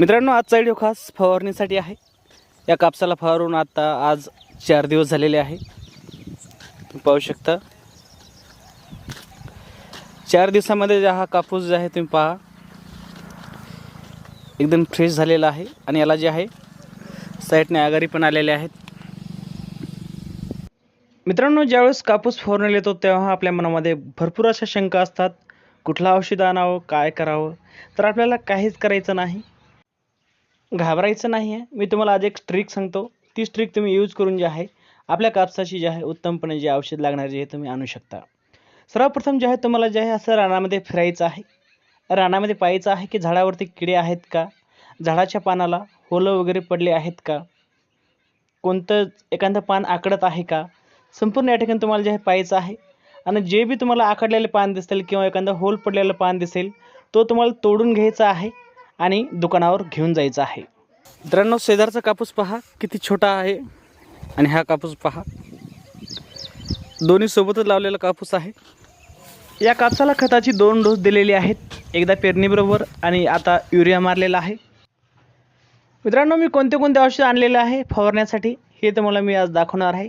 मित्रांनो आजचा व्हिडिओ खास फवारणीसाठी आहे. या कापसाला फवारून आता आज चार दिवस झालेले आहे. तुम्ही पाहू शकता. चार दिवसामध्ये जे हा कापूस जे आहे तुम्ही पहा. एकदम फ्रेश झालेला आहे आणि याला जे आहे साईडने आगारी पण आलेले आहेत. मित्रांनो ज्यावेळेस कापूस फवारणी येतो तेव्हा आपल्या मनामध्ये भरपूर अशा शंका असतात. कुठलं औषध आणावं काय करावं? तर आपल्याला काहीच करायचं नाही. घाबरायचं नाही आहे. मी तुम्हाला आज एक ट्रिक सांगतो. ती ट्रिक तुम्ही यूज करून जे आहे आपल्या कापसाची जे आहे उत्तमपणे जे औषध लागणार जे आहे तुम्ही आणू शकता. सर्वप्रथम जे आहे तुम्हाला जे आहे असं रानामध्ये फिरायचं आहे. रानामध्ये पाहायचं आहे की झाडावरती किडे आहेत का? झाडाच्या पानाला होलं वगैरे पडले आहेत का? कोणतं एखादं पान आकडत आहे का? संपूर्ण या ठिकाणी तुम्हाला जे आहे पाहायचं आहे. आणि जे बी तुम्हाला आकडलेले पान दिसेल किंवा एखादं होल पडलेलं पान दिसेल तो तुम्हाला तोडून घ्यायचा आहे. आणि दुकानावर घेऊन जायचं आहे. मित्रांनो शेजारचा कापूस पहा किती छोटा आहे आणि हा कापूस पहा. दोन्ही सोबतच लावलेला कापूस आहे. या कापसाला खताची दोन डोस दिलेली आहेत. एकदा पेरणीबरोबर आणि आता युरिया मारलेला आहे. मित्रांनो मी कोणते कोणते औषध आणलेले आहे फवारण्यासाठी हे तुम्हाला मी आज दाखवणार आहे.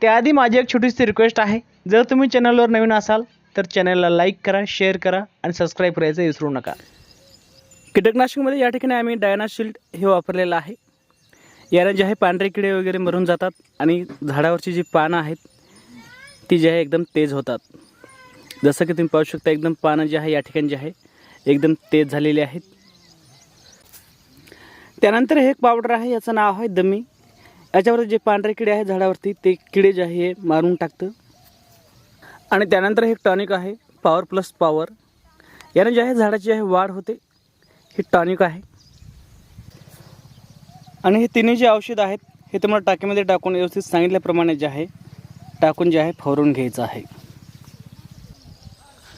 त्याआधी माझी एक छोटीशी रिक्वेस्ट आहे. जर तुम्ही चॅनलवर नवीन असाल तर चॅनलला लाईक करा शेअर करा आणि सबस्क्राईब करायचं विसरू नका. कीटकनाशकमध्ये या ठिकाणी आम्ही डायनाशिल्ड हे वापरलेलं आहे. याने जे आहे पांढरे किडे वगैरे मरून जातात आणि झाडावरची जी पानं आहेत ती जी आहे एकदम तेज होतात. जसं की तुम्ही पाहू शकता एकदम पानं जे आहे या ठिकाणी जे आहे एकदम तेज झालेली आहेत. त्यानंतर हे एक पावडर आहे याचं नाव आहे दमी. याच्यावर जे पांढरे किडे आहेत झाडावरती ते किडे जे आहे हे मारून टाकतं. आणि त्यानंतर हे टॉनिक आहे पॉवर प्लस पॉवर याने जे आहे झाडाची आहे वाढ होते. हे टॉनिक आहे. आणि हे तिन्ही जे औषध आहेत हे तुम्हाला टाकीमध्ये टाकून व्यवस्थित सांगितल्याप्रमाणे जे आहे टाकून जे आहे फवारून घ्यायचं आहे.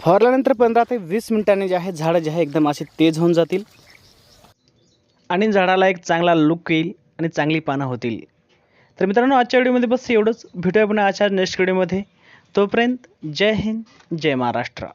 फवारल्यानंतर पंधरा ते वीस मिनिटांनी जे आहे झाडं जे आहे एकदम असे तेज होऊन जातील. आणि झाडाला एक चांगला लुक येईल आणि चांगली पानं होतील. तर मित्रांनो आजच्या व्हिडिओमध्ये बस एवढंच. भेटूया पुन्हा आजच्या नेक्स्ट व्हिडिओमध्ये. तोपर्यंत जय हिंद जय महाराष्ट्र.